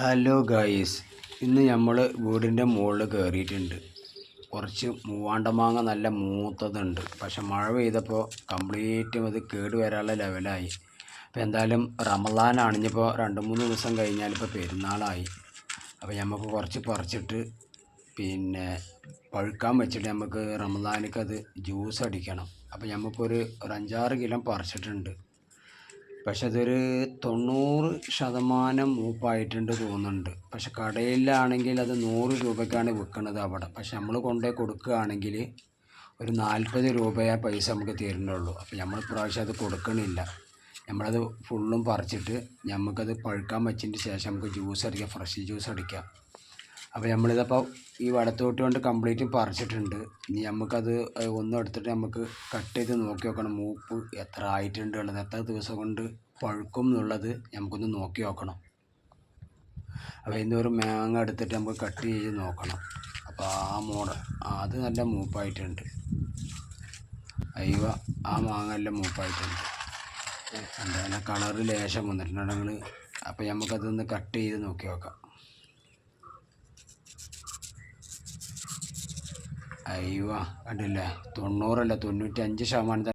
Hello guys ഇന്ന് നമ്മൾ വീടിന്റെ മുകളിൽ കയറിയിട്ടുണ്ട് കുറച്ച് മൂവാണ്ടമാങ്ങ നല്ല മൂത്തതുണ്ട്. പക്ഷെ മഴ പെയ്തപ്പോൾ കംപ്ലീറ്റും അത് കേട് വരാനുള്ള ലെവലായി അപ്പോൾ എന്തായാലും റമദാൻ അണിഞ്ഞപ്പോൾ രണ്ട് മൂന്ന് ദിവസം കഴിഞ്ഞാൽ ഇപ്പോൾ പെരുന്നാളായി. അപ്പോൾ നമുക്ക് കുറച്ച് പറിച്ചിട്ട് പിന്നെ പഴുക്കാൻ വെച്ചിട്ട് നമുക്ക് റമദാനിക്കത് ജ്യൂസ് അടിക്കണം. അപ്പോൾ നമുക്കൊരു ഒരു അഞ്ചാറ് കിലോ പറിച്ചിട്ടുണ്ട്. പക്ഷെ അതൊരു തൊണ്ണൂറ് ശതമാനം മൂപ്പായിട്ടുണ്ട് തോന്നുന്നുണ്ട്. പക്ഷെ കടയിലാണെങ്കിൽ അത് നൂറ് രൂപയ്ക്കാണ് വിൽക്കുന്നത് അവിടെ. പക്ഷെ നമ്മൾ കൊണ്ടുപോയി കൊടുക്കുകയാണെങ്കിൽ ഒരു നാൽപ്പത് രൂപയാ പൈസ നമുക്ക് തരുന്നുള്ളൂ. അപ്പോൾ നമ്മൾ ഇപ്രാവശ്യം അത് കൊടുക്കണില്ല. നമ്മളത് ഫുള്ളും പറിച്ചിട്ട് നമുക്കത് പഴുക്കാൻ വെച്ചതിന് ശേഷം നമുക്ക് ജ്യൂസ് അടിക്കാം ഫ്രഷ് ജ്യൂസ് അടിക്കാം. അപ്പോൾ നമ്മളിതപ്പോൾ ഈ വടത്തോട്ട് കൊണ്ട് കംപ്ലീറ്റ് പറിച്ചിട്ടുണ്ട്. ഇനി നമുക്കത് ഒന്നും എടുത്തിട്ട് നമുക്ക് കട്ട് ചെയ്ത് നോക്കി നോക്കണം മൂപ്പ് എത്ര ആയിട്ടുണ്ട് ഉള്ളത് എത്ര ദിവസം കൊണ്ട് പഴുക്കും എന്നുള്ളത് നമുക്കൊന്ന് നോക്കി നോക്കണം അപ്പോൾ ഇന്ന് ഒരു മാങ്ങ എടുത്തിട്ട് നമുക്ക് കട്ട് ചെയ്ത് നോക്കണം. അപ്പോൾ ആ മോഡൽ അത് നല്ല മൂപ്പായിട്ടുണ്ട്. അയ്യോ ആ മാങ്ങ നല്ല മൂപ്പായിട്ടുണ്ട്. എന്താ കളറ് ലേശം വന്നിട്ടുണ്ടെങ്കിൽ അപ്പോൾ നമുക്കതൊന്ന് കട്ട് ചെയ്ത് നോക്കി നോക്കാം അയ്യോ കണ്ടില്ലേ? തൊണ്ണൂറല്ല തൊണ്ണൂറ്റഞ്ച് ശതമാനം